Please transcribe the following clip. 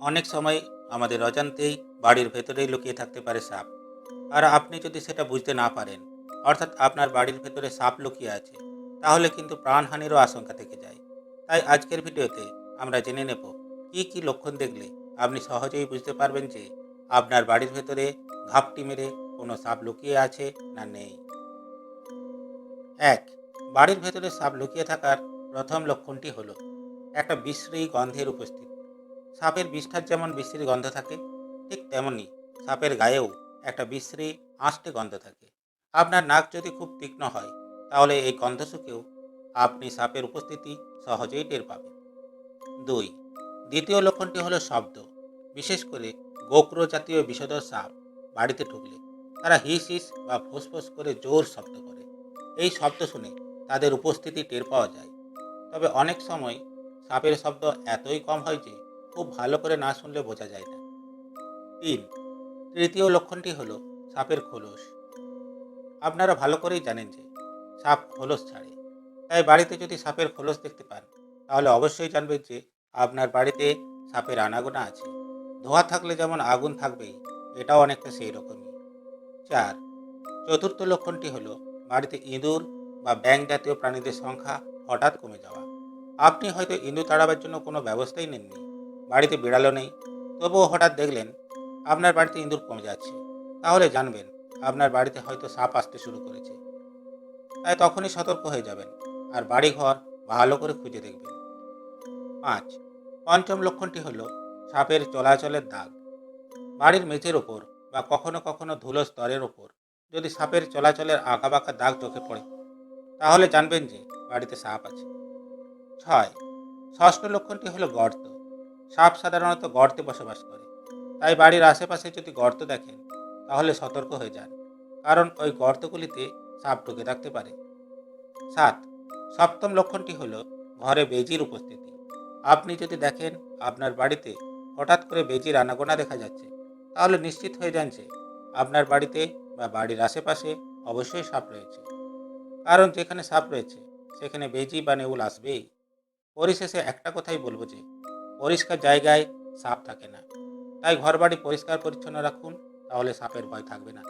অনেক সময় আমাদের অজান্তেই বাড়ির ভেতরেই লুকিয়ে থাকতে পারে সাপ। আর আপনি যদি সেটা বুঝতে না পারেন, অর্থাৎ আপনার বাড়ির ভেতরে সাপ লুকিয়ে আছে, তাহলে কিন্তু প্রাণহানিরও আশঙ্কা থেকে যায়। তাই আজকের ভিডিওতে আমরা জেনে নেব, কী কী লক্ষণ দেখলে আপনি সহজেই বুঝতে পারবেন যে আপনার বাড়ির ভেতরে ঘাপটি মেরে কোনো সাপ লুকিয়ে আছে না নেই। এক, বাড়ির ভেতরে সাপ লুকিয়ে থাকার প্রথম লক্ষণটি হলো একটা বিশ্রী গন্ধের উপস্থিতি। সাপের বিষ্ঠার যেমন বিশ্রী গন্ধ থাকে, ঠিক তেমনি সাপের গায়েও একটা বিশ্রী আঁশটে গন্ধ থাকে। আপনার নাক যদি খুব তীক্ষ্ণ হয়, তাহলে এই গন্ধ শুকেও আপনি সাপের উপস্থিতি সহজেই টের পাবেন। দুই, দ্বিতীয় লক্ষণটি হলো শব্দ। বিশেষ করে গোক্র জাতীয় বিষধর সাপ বাড়িতে ঢুকলে তারা হিস হিস বা ফোঁস করে জোর শব্দ করে। এই শব্দ শুনে তাদের উপস্থিতি টের পাওয়া যায়। তবে অনেক সময় সাপের শব্দ এতই কম হয় যে খুব ভালো করে না শুনলে বোঝা যায় না। তিন, তৃতীয় লক্ষণটি হলো সাপের খোলস। আপনারা ভালো করেই জানেন যে সাপ খোলস ছাড়ে। তাই বাড়িতে যদি সাপের খোলস দেখতে পান, তাহলে অবশ্যই জানবেন যে আপনার বাড়িতে সাপের আনাগোনা আছে। ধোঁয়া থাকলে যেমন আগুন থাকবেই এটাও অনেকটা সেই রকমই চার, চতুর্থ লক্ষণটি হলো বাড়িতে ইঁদুর বা ব্যাং জাতীয় প্রাণীদের সংখ্যা হঠাৎ কমে যাওয়া। আপনি হয়তো ইঁদুর তাড়াবার জন্য কোনো ব্যবস্থাই নেননি। বাড়িতে বিড়ালও নেই। তবুও হঠাৎ দেখলেন আপনার বাড়িতে ইঁদুর কমে যাচ্ছে। তাহলে জানবেন, আপনার বাড়িতে হয়তো সাপ আসতে শুরু করেছে। তাই তখনই সতর্ক হয়ে যাবেন আর বাড়িঘর ভালো করে খুঁজে দেখবেন। পাঁচ, পঞ্চম লক্ষণটি হলো সাপের চলাচলের দাগ। বাড়ির মেঝের ওপর বা কখনো কখনো ধুলো স্তরের ওপর যদি সাপের চলাচলের আঁকাবাঁকা দাগ চোখে পড়ে, তাহলে জানবেন যে বাড়িতে সাপ আছে। ছয়, ষষ্ঠ লক্ষণটি হলো গর্ত। সাপ সাধারণত গর্তে বসবাস করে। তাই বাড়ির আশেপাশে যদি গর্ত দেখেন, তাহলে সতর্ক হয়ে যান, কারণ ওই গর্তগুলিতে সাপ ঢুকে থাকতে পারে। সাত, সপ্তম লক্ষণটি হলো ঘরে বেজির উপস্থিতি। আপনি যদি দেখেন আপনার বাড়িতে হঠাৎ করে বেজির আনাগোনা দেখা যাচ্ছে, তাহলে নিশ্চিত হয়ে যান যে আপনার বাড়িতে বা বাড়ির আশেপাশে অবশ্যই সাপ রয়েছে। কারণ যেখানে সাপ রয়েছে, সেখানে বেজি বা নেউল আসবেই। পরিশেষে একটা কথাই বলব যে পরিষ্কার জায়গায় সাপ থাকে না। তাই ঘরবাড়ি পরিষ্কার পরিচ্ছন্ন রাখুন, তাহলে সাপের ভয় থাকবে না।